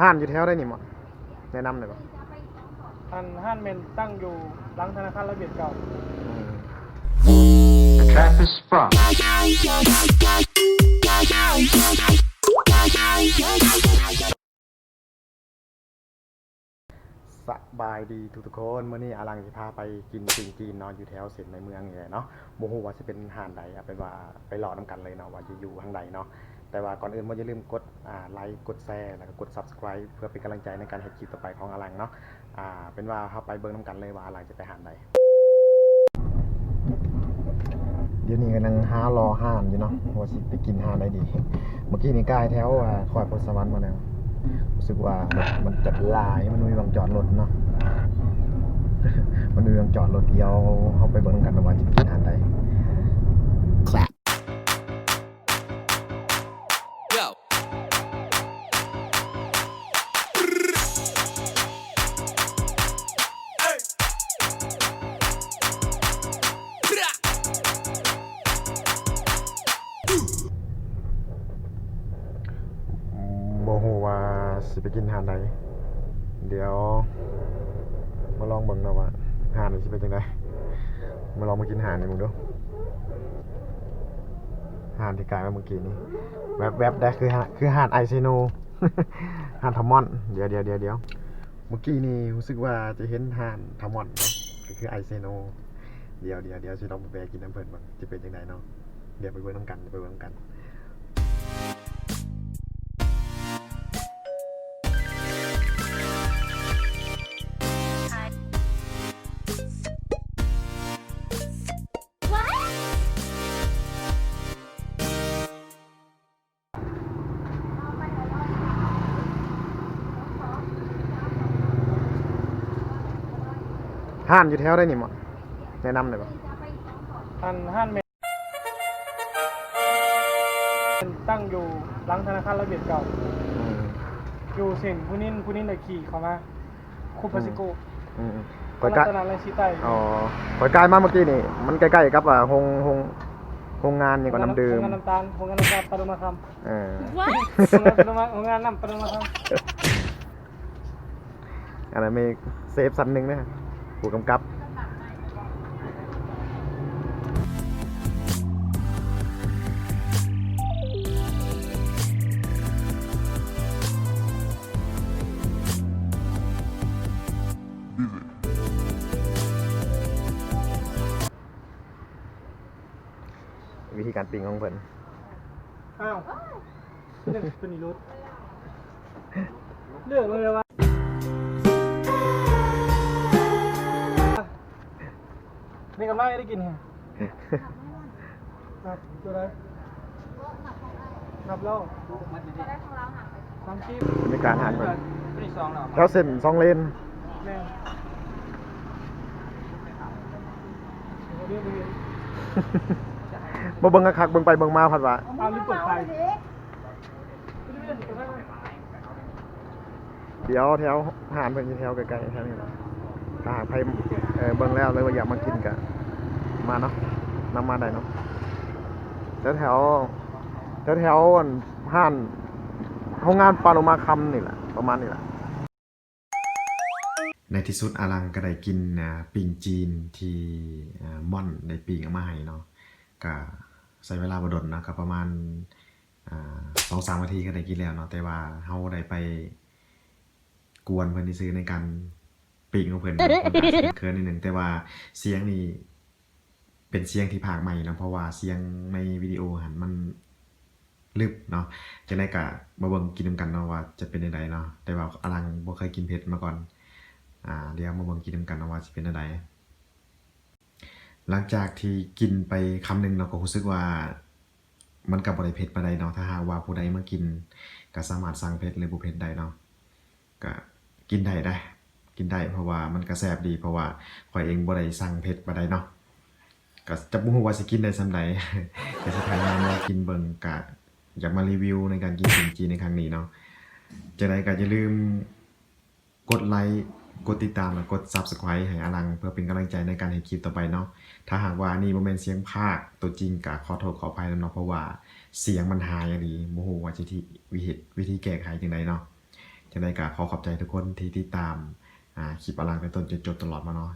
ห้านอยู่แถวได้นี่หมอแนะนำหน่อยบ่อันห้านเมนตั้งอยู่หลังธนาคารระเบียบเก่า The trap is sprung. สบายดีทุกๆคนเมื่อนี้อารังสิพาไปกินสิ่งจีนเนาะอยู่แถวเส้นในเมืองนี่แหละเนาะบ่ฮู้ว่าสิเป็นห้านใดเอาเป็นว่าไปรอนํกันเลยเนาะว่าจะอยู่ทางใดเนาะ แต่ว่าก่อนอื่นบ่อย่าลืมกดไลค์กดแชร์แล้วก็กด Subscribe เพื่อเป็นกำลังใจในการเฮ็ดคลิปต่อไปของอารังเนาะอ่าเป็นว่าเฮาไปเบิ่งนํกันเลยว่าอารังจะไปห้านใดเดี๋ยวนี้กำลังหารอห้านอยู่เนาะว่าสิไปกินห้านใดดี เมื่อกี้นี่กายแถวอ่าคอยพลสวรรค์มาแล้วรู้สึกว่าแบบมันจัดลายมันมีวางจอดรถเนาะมันมีวางจอดรถเดียวเข้าไปเบิ่งกันว่าจะไปกิน บ่ฮู้ว่าสิไปกินอาหารใดเดี๋ยว มาลองเบิ่งเนาะว่าอาหารนี่สิเป็นจังไดมาลองมากินอาหารนี่มึงดูอาหารที่กลายมาเมื่อกี้นี้แวบๆได้คือคืออาหารไอเซโนอาหารทามอน เดี๋ยวเดี๋ยวเดี๋ยวเดี๋ยวเมื่อกี้นี่รู้สึกว่าจะเห็นอาหารทามอนก็คือไอเซโนเดี๋ยวเดี๋ยวเดี๋ยวสิลองไปแวะกินน้ำเพิ่นบ้างจะเป็นจังไดเนาะเดี๋ยวไปเบิ่งน้ำกันไปเบิ่งน้ำกัน ห้านอยู่แถวได้นี่หมอแนะนำหน่อยบ่อันห้านเมนตั้งอยู่หลังธนาคารระเบียบเก่า อยู่เส้นผู้นินผู้นินเลยขี่เข้ามาคูปาซิโกอืมรัข่อยกะตนาลัยชิใต้อ๋อข่อยกายมาเมื่อกี้นี่ มันใกล้ๆกับอ่าโรงโรงโรงงานอย่างกับน้ำดื่มโรงงานน้ำตาลโรงงานน้ำตาลปารุมาคำเออ โรงงานโรงงานน้ำปารุมาคอันนั้นมีเซฟสันหนึ่งนะฮะ ผู้กำกับวิธีการปิงของเพิ่นอ้าวเรื่องเป็นอีรุดเลือกเลยว่า นี่กำลังได้กินไงนับตัวไหนนับเล่าสามสิบในการหารเพิ่นตัวที่สองเหรอแล้วเส้นสองเลนแม่เดี๋ยวเดี๋ยวเดี๋ยวบ่เบิ่งคักๆเบิ่งไปเบิ่งมาพัดว่าเอาลิ้นเปิดไฟเดี๋ยวแถวหารเพิ่นอยู่แถวใกล้ๆแถวนี้เนาะถ้าหากใครเอ่อเบิ่งแล้วเลยว่าอยากมากินก็ มาเนาะนำมาได้เนาะแถวแถวแถวแถวอันห้านโรงงานปาโลมาคำนี่แหละ ประมาณนี้แหละ ในที่สุดอารังก็ได้กินปิงจีนที่ม่อนได้ปิงเอามาให้เนาะก็ใช้เวลาบ่ดนะก็ประมาณสองสามนาทีก็ได้กินแล้วเนาะแต่ว่าเฮาได้ไปกวนเพิ่นที่ซื้อในการปีกของเพิ่นเนเพิ่อาจสิเคินนิดนึงแต่ว่าเสียงนี่ เป็นเสียงที่ภาคใหม่นะเพราะว่าเสียงในวิดีโอหันมันลึบเนาะจังได๋ก็มาเบิ่งกินนำกันเนาะว่าจะเป็นจังไดเนาะแต่ว่าอลังบ่เคยกินเผ็ดมาก่อนอ่าเดี๋ยวมาเบิ่งกินนำกันเนาะว่าสิเป็นจังไดหลังจากที่กินไปคำหนึงเนาะก็รู้สึกว่ามันก็บ่ได้เผ็ดปานใดเนาะถ้าหากว่าผู้ใดมากินก็สามารถสั่งเผ็ดหรือบ่เผ็ดได้เนาะก็กินได้ได้ กินได้เพราะว่ามันก็แซ่บดีเพราะว่าข่อยเองบ่ได้สั่งเผ็ดปานใดเนาะ ก็จะบ่ฮู้ว่าสิกินได้ส่ำใดก็สิพยายามมากินเบิ่งก็อยากมารีวิวในการกินขนมจีนในครั้งนี้เนาะจังไดก็อย่าลืมกดไลค์กดติดตามและกด Subscribe ให้อลัง เพื่อเป็นกำลังใจในการเฮ็ดคลิปต่อไปเนาะถ้าหากว่านี่บ่แม่นเสียงภาคตัวจริงก็ขอโทษขออภัยนำเนาะเพราะว่าเสียงมันหายอย่างดีบ่ฮู้ว่าสิที่วิธีวิธีแก้ไขจังไดเนาะจังไดก็ขอขอบใจทุกคนที่ติดตามอ่าคลิปอลังแต่ต้นจนจบตลอดมาเนาะ